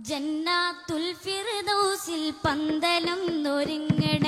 ജന്നാത്തുൽ ഫിർദൗസിൽ പന്തലം നൊരുങ്ങണ